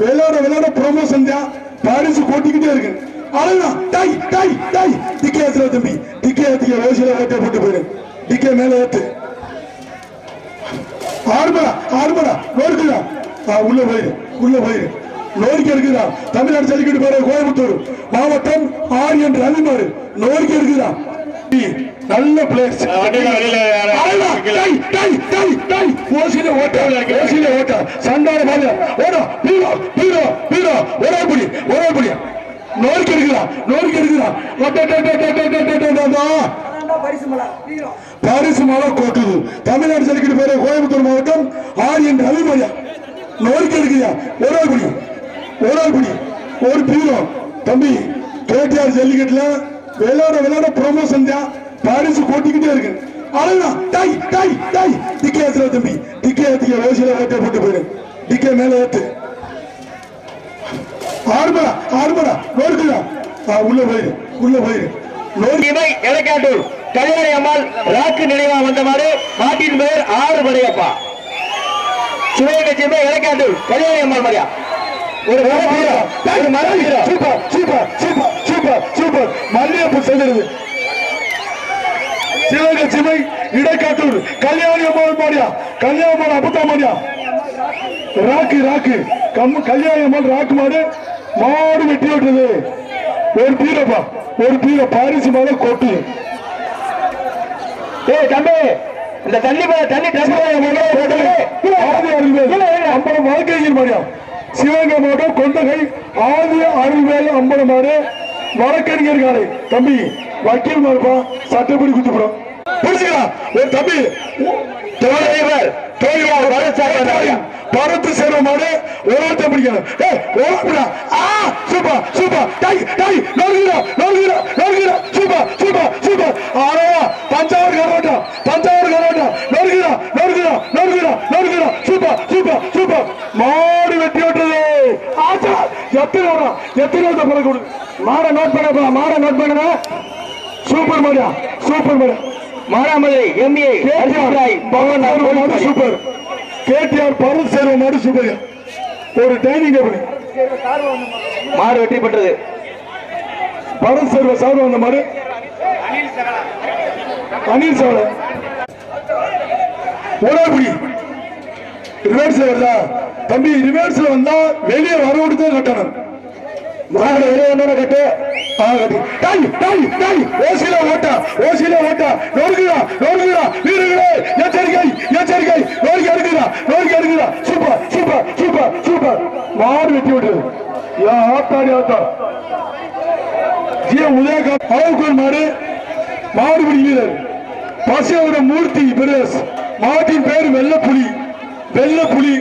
விளையாட விளையாட ப்ரொமோஷன் தான் பரிசு போட்டிக்கிட்டே இருக்கு. அழகா டை டை டை. டிக்கே ஏத்துல தம்பி. டிக்கே ஏத்திக்க வயசுல ஓட்டை போட்டு போயிரு. டிக்கே மேல ஏத்து. ஆறுபடா ஆறுபடா நோருக்குதா உள்ள போயிரு. உள்ள போயிரு. நோடிக்கு இருக்குதா தமிழ்நாடு ஜல்லிக்கட்டு போற கோயம்புத்தூர் மாவட்டம் ஆரியன் ரவிமாறு. நோடிக்கு இருக்குதா நல்ல பிளேஸ் ஓசில ஓட்ட ஓசில ஓட்ட. சண்டான பாரு ஓடா பீரோ பீரோ பீரோ. ஒரே புடி ஒரே புடி நோரிக்கை இருக்குதா நோரிக்கை இருக்குதா பாரிசு மலை கோக்குது தமிழ்நாடு ஜல்லிக்கட்டு பேரு கோயம்புத்தூர் மாவட்டம் ஆரியன் ரவிமலையா. நோரிக்கை இருக்குதா ஒரே புடி ஒரே புடி ஒரு பீரோ. தம்பி கேடிஆர் ஜல்லிக்கட்டுல விளையாட விளையாட ப்ரொமோஷன் தான் பாரிசு கொட்டிக்கிட்டே இருக்கு. அவ்வளவுதான். டாய் டாய் டாய் டிக்கே ஏத்துல தம்பி. டிக்கே ஏத்திக்க வேசியில ஓட்டை போட்டு போயிரு. டிக்கே மேல ஏத்து ஆறுபடா ஆறுபடா நோருக்குதா உள்ள போயிரு. உள்ள போயிரு. நோரு இவை எலக்காட்டூர் கல்யாணி அம்மாள் ராக்கு நினைவா வந்தவாறு மாட்டின் பெயர் ஆறு படையப்பா சிவகங்கை சிவ எலக்காட்டூர் கல்யாணி அம்மாள் மரியா ஒரு மர வீரா ஒரு மர வீரா super super super super super. மல்லிகைப்பூ செல்லுது சிவகங்கை சிமை இடைக்காட்டூர் கல்யாணி அம்மாள் மாடியா கல்யாணி அம்மாள் அபுத்தா மாடியா ராக்கு ராக்கு. கம் கல்யாணி அம்மாள் ராக்கு மாடு மாடு வெட்டி விட்டுறது ஒரு பீரப்பா ஒரு பீர பாரிசு மேல கொட்டு ஏய் தம்பி இந்த தண்ணி தண்ணி அம்பலம் வாழ்க்கையில் மாடியா சிவகங்கை மாவட்டம் கொண்டகை ஆதி அருள்வேல் அம்பலம் வழக்கறிஞர்களே தம்பி வக்கீல் மாடுப்பா சட்டப்படி குத்துப்படும். புரிஞ்சுக்கலாம் ஒரு தம்பி தொழிலதிபர் தொழிலாளர் பழனிசாமி பரத்து சேர ஓரத்தை பிடிக்கணும். ஏய் ஓரப்படா ஆ சூப்பர் சூப்பர். டை டை நோர்கிறா நோர்கிறா நோர்கிறா சூப்பர் சூப்பர் சூப்பர். ஆரா பஞ்சாவர் கரோட்டா தஞ்சாவூர் கரோட்டா நோர்கிறா நோர்கிறா நோர்கிறா நோர்கிறா சூப்பர் சூப்பர் மாடு வெட்டி விட்டது ஆச்சா எத்தனை பணம் கொடு மாடை நோட் பண்ணப்பா மாடை நோட் பண்ணுங்க. சூப்பர் மாடியா சூப்பர் மாடியா மானாமதுரை எம்ஏ மாடு சூப்பர் கேடிஆர் பருவ சேர்வ மாடு சூப்பர் ஒரு டைனிங் டேபிள் மாடு வெற்றி பெற்றது. பருவ சேர்வ சார்பு வந்த மாடு. அனில் சாவல ஓடாபுடி. ரிவர்ஸ்ல வருதா? தம்பி ரிவர்ஸ்ல வந்தா வெளியே வர விட்டு தான் கட்டணும். மாடு வெளியே கட்டு. ஆ கட்டு டாய் டாய் டாய் ஓசில ஓட்டா ஓசில ஓட்டா. நோருக்குதா நோருக்குதா வீரர்களே எச்சரிக்கை எச்சரிக்கை. நோருக்கு எடுக்குதா நோருக்கு எடுக்குதா சூப்பர் சூப்பர் சூப்பர் சூப்பர். மாடு வெட்டி விட்டுது. யா ஆத்தாடி ஆத்தா. ஜிய உதயகாந்த் அளவுக்கு மாடு. மாடுபிடி வீரர். பசியோட மூர்த்தி பிரதேஷ். மாட்டின் பேர் வெள்ளப்புலி. வெள்ளப்புலி.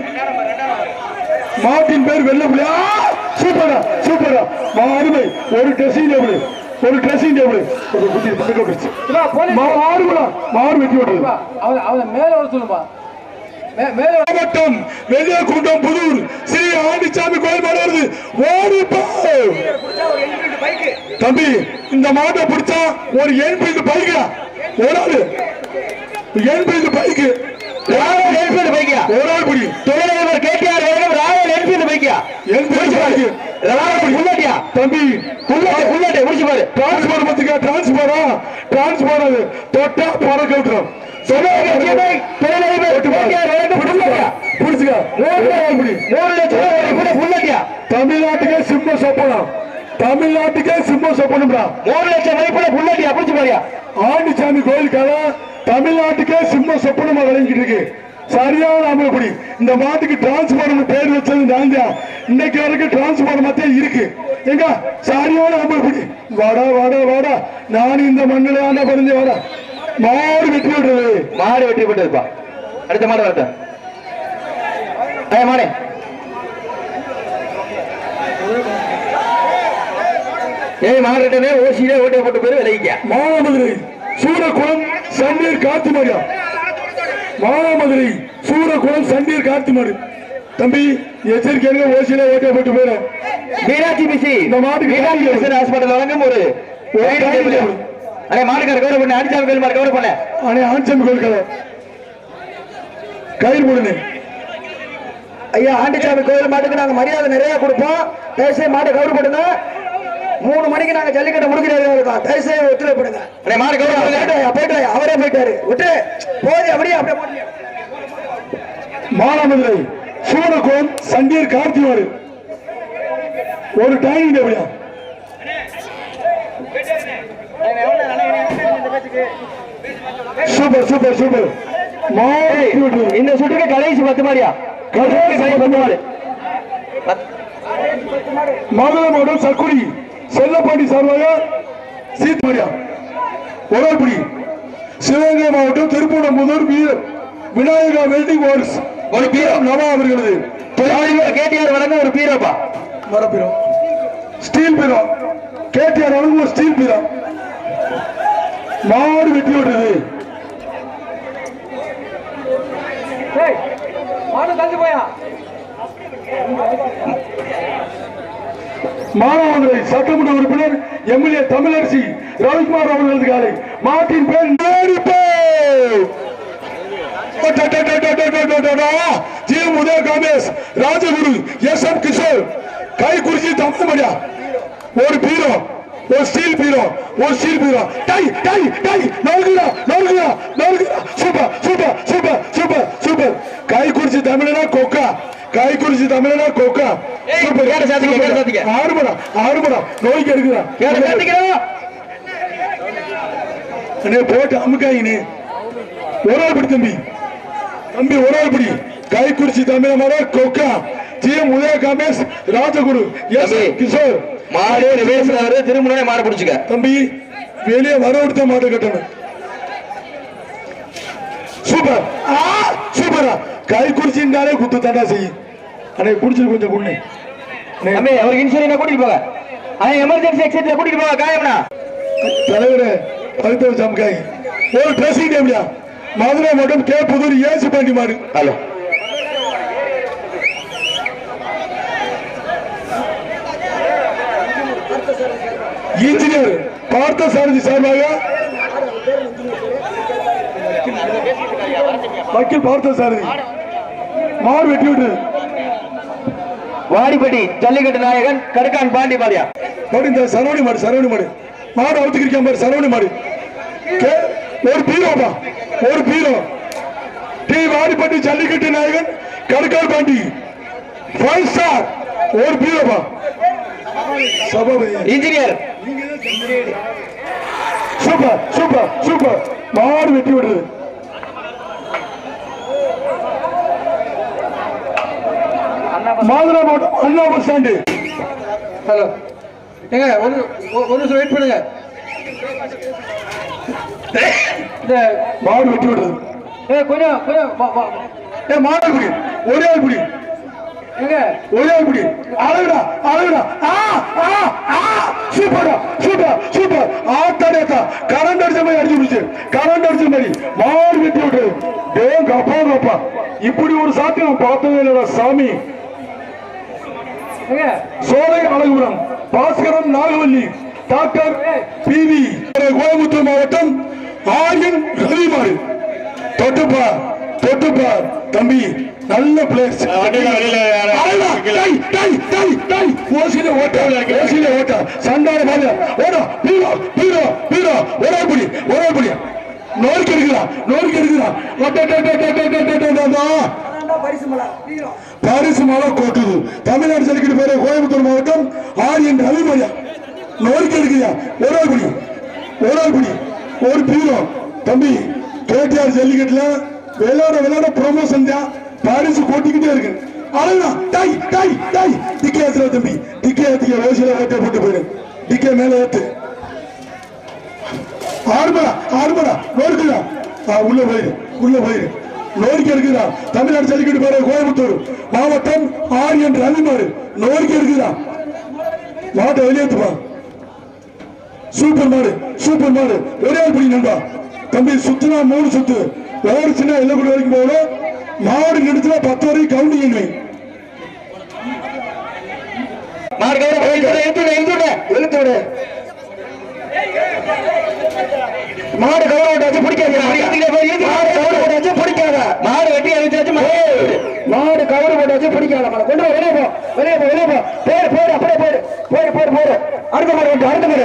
மாட்டின் பேர் வெள்ளப்புலி. ஆ! சூப்பரா சூப்பரா மாடுமை ஒரு ட்ரெஸ்ஸிங் டேபிள் ஒரு ட்ரெஸ்ஸிங் டேபிள் மாடுபடா மாடு வெட்டி விட்டது அவன் அவனை மேல வர சொல்லுமா மே- மேல வர- மாவட்டம் வெள்ளியகுண்டம் புதூர். ஸ்ரீ ஆண்டிச்சாமி கோயில் வருது. ஓடி தம்பி இந்த மாட்டை பிடிச்சா ஒரு எண்பது பைக்கா. ஒரு ஆளு. எண்பது பைக்கு. ராயல் என்ஃபீல்டு பைக்கியா ஒரு ஆள் பிடி. தொழிலதிபர் கேடிஆர் வழங்கும் ராயல் என்ஃபீல்டு பைக்கியா பைக்கு ராயல் புல்லட்டியா தம்பி. புல்லட்டு புல்லட்டு முடிச்சு பாரு. டிரான்ஸ்போர்ட் பத்துக்கா? டிரான்ஸ்போரா டிரான்ஸ்போர்ட் அது. தொட்டா பறக்க ஒரு புல்லட்டியா தமிழ்நாட்டுக்கே சிம்ம சொப்பனம். தமிழ்நாட்டுக்கே சிம்ம சொப்பனம்டா. மூணு லட்சம் மதிப்புல புல்லட்டியா பிடிச்சு பாரியா. ஆண்டிச்சாமி கோயிலுக்காக தமிழ்நாட்டுக்கே சிம்ம சொப்பனமா விளங்கிட்டு இருக்கு. சரியான அமலப்படி இந்த மாட்டுக்கு டிரான்ஸ்பார்மர் பேர் வச்சது நான் தான் இன்னைக்கு வரைக்கும் டிரான்ஸ்பார்மர் மத்திய இருக்கு. எங்க சரியான அமலப்படி வாடா வாடா வாடா. நான் இந்த மண்ணில ஆண்டா பிறந்து வாடா. மாடு வெட்டி விடுறது. மாடு வெற்றி பெற்றதுப்பா அடுத்த மாடு வரட்ட மாடு ஏய் மாடு ஓசியிலே ஓட்டை போட்டு போய் விளைவிக்க மானாமதுரை சூரகுளம் சண்டீர் காத்துமாரியா மானாமதுரை சூரகுளம் சண்டீர் காத்துமாடு தம்பி எச்சரிக்கையாக ஓசியில ஓட்டை போட்டு போயிடும். மீனாட்சி பிசி இந்த மாட்டுக்கு மீனாட்சி பிசி ஹாஸ்பிட்டல் வழங்கும் ஒரு. அடே மாட்டுக்கார கவர் பண்ண அடிச்சாமி கோயில் மாடு கவர் பண்ண. அண்ணே ஆஞ்சம் கோயில் கதை கயிறு போடுங்க ஐயா ஆண்டிச்சாமி கோயில் மாட்டுக்கு நாங்க மரியாதை நிறைய கொடுப்போம். தயவுசெய்து மாட்டை கௌரவப்படுங்க மூணு மணிக்கு நாங்க ஜல்லிக்கட்டு முடிக்கிறதா இருக்கோம் தயவுசெய்து ஒத்துழைப்படுங்க போயிட்டு. அவரே போயிட்டாரு. விட்டு போதி அப்படியே அப்படியே மானாமதுரை சூரகோன் சண்டீர் கார்த்திவாடு ஒரு டைனிங் டேபிளா சூப்பர் சூப்பர் சூப்பர். இந்த சுற்றுக்கு கடைசி பத்து மாடியா? கடைசி பத்து மாடு. மதுரை மாவட்டம் சக்குடி செல்லப்பாண்டி சார்பாக சீத்மரியா ஒரல்புடி சிவகங்கை மாவட்டம் திருப்பூணம்புதூர் வீர விநாயகா வெல்டிங் ஒர்க்ஸ் ஒரு பீரோ. நவா அவர்களது. கேடிஆர் வழங்க ஒரு பீரோப்பா? மரப்பீரம் ஸ்டீல் பீரம் கேடிஆர் வழங்கும் ஒரு ஸ்டீல் பீரம் மாடு வெட்டி விட்டது மாடு தள்ளி போயா? மானாமதுரை சட்டமன்ற உறுப்பினர் எம்எல்ஏ தமிழரசி ரவிக்குமார் அவர்களது காலை மாட்டின் பேர் G. Udaya Kamesh Rajaguru S. M. Kishore. Kaikurichi தமிழ்மடியா ஒரு பீரோ ஒரு ஸ்டீல் பீரோ ஒரு ஸ்டீல் பீரோ. டை டை டை. நல்குடா நல்குடா நல்குடா super super super super super. Kaikurichi தமிழனா கொக்கா? கை குறிச்சி தமிழனா கொக்கா. சூப்பர். கேட சாத்திக்க, கேட சாத்திக்க. ஆறுமடா ஆறுமடா நோய்க்கு எடுக்குறா அண்ணே போட்டு அமுக்காயினே ஒரு ஆள் பிடி தம்பி. தம்பி ஒரு ஆள் பிடி. கை குறிச்சி தமிழ மர கொக்கா. ஜி. உதய காமேஷ் ராஜகுரு எஸ். கிஷோர். மாடு ரிவேஸ்ல திருமுனை மாடு பிடிச்சுக்க. தம்பி வெளியே வர விடுத்த மாட்ட கட்டணும். சூப்பர். சூப்பரா. கை குறிச்சிருந்தாலே குத்து தண்டா செய்யும். அண்ணே குடிச்சிரு கொஞ்சம் குண்ணு தம்பி அவருக்கு இன்சூரன்ஸ் கூட்டிட்டு போங்க. அவன் எமர்ஜென்சி எக்ஸிட்ல கூட்டிட்டு போங்க காயம்னா. தலைவரே பழுத்த சமக்காய். ஒரு ட்ரெஸ்ஸிங் டேபிளா மதுரை மட்டும் கே புதூர் ஏசு பாண்டி மாடு. ஹலோ. இன்ஜினியர் பார்த்த சாரதி சார்பாக வக்கீல் பார்த்த சாரதி மாடு வெட்டி விட்டு வாடிப்பட்டி ஜல்லிக்கட்டு நாயகன் கடுக்கான் பாண்டி மறுபடியும் இந்த சரவணி மாடு சரவணி மாடு. மாடு அவுத்துக்கிறிக்காம பாரு சரவணி மாடு. ஒரு பீரோப்பா ஒரு பீரோ. டி வாடிப்பட்டி ஜல்லிக்கட்டு நாயகன் கடுக்கால் பாண்டி. ஃபைவ் ஸ்டார் ஒரு பீரோப்பா இன்ஜினியர். Super super super. மாடு வெட்டி விடுது மாதுளை மாவட்டம் அண்ணா பஸ் ஸ்டாண்டு. ஹலோ. ஏங்க ஒரு ஒரு- நிமிஷம் வெயிட் பண்ணுங்க. இந்த மாடு வெட்டி விடுது ஏ கொஞ்சம் கொஞ்சம் ஏ மாடு பிடி ஒரே ஆள் பிடி. ஏங்க. ஒரே ஆள் பிடி. அழகுடா அழகுடா. ஆ ஆ ஆ. சூப்பர்டா சூப்பர் சூப்பர். ஆத்தாடா கரண்ட் அடிச்ச மாதிரி அடிச்சு பிடிச்சு கரண்ட் அடிச்ச மாதிரி மாடு வெட்டி விடுது டே கப்பா கப்பா. இப்படி ஒரு சாத்தி நான் பார்த்ததே இல்லடா சாமி. சோலை அழகுபுரம் பாஸ்கரன் நாகவல்லி டாக்டர் பிவி கோயம்புத்தூர் மாவட்டம் ஆரியன் ரவிமாறு தொட்டுப்பா தொட்டுப்பா தம்பி நல்ல பிளேஸ் ஓசில ஓட்ட ஓசில ஓட்ட சண்டான பாரு ஓடா பீரோ பீரோ பீரோ ஒரே புடி ஒரே புடி நோய்க்கு எடுக்கிறா நோய்க்கு எடுக்கிறா பாரிசு மலை கோட்டுது. தமிழ்நாடு ஜல்லிக்கட்டு பேரு கோயம்புத்தூர் மாவட்டம் ஆரியன் ரவிமரியா நோய்க்கு எடுக்கிறியா? ஒரு ஆள் பிடி. ஒரு ஆள் பிடி. ஒரு பீரோ. தம்பி கேடிஆர் ஜல்லிக்கட்டுல விளையாட விளையாட ப்ரொமோஷன் தான். பாரிசு கோட்டிக்கிட்டே இருக்கு. அழகா டாய் டாய் டாய் டிக்கே ஏத்துற தம்பி. டிக்கே ஏத்துக்க ஓசியில ஓட்டை போட்டு போயிரு. டிக்கே மேல ஏத்து. ஆறுமடா ஆறுமடா நோருக்குதா உள்ள போயிரு உள்ள போயிரு. நோரிக்கை இருக்குதா தமிழ்நாடு ஜல்லிக்கட்டு பேரு கோயம்புத்தூர். மாவட்டம் ஆரியன் ரவிமாறு நோரிக்கை இருக்குதா மாட்டை வெளியேத்துப்பா சூப்பர் மாடு சூப்பர் மாடு. ஒரே பிடி நண்பா. தம்பி சுத்துனா மூணு சுத்து. வேறு சின்ன எல்லக்குடி வரைக்கும் போகணும் மாடு நிறுத்தினா பத்து வரைக்கும் கவுண்டிங் வை மாடு வச்சு பிடிக்காத மாடு கௌரவம் வெட்டி அழிச்சாச்சு மாடு கவரு போட்டாச்சு பிடிக்காத மாடு கொண்டு வெளியே போ வெளியே போ வெளியே போ. போடு போடு அப்படியே போடு போடு போடு போடு அடுத்த மாடு அடுத்த மாடு.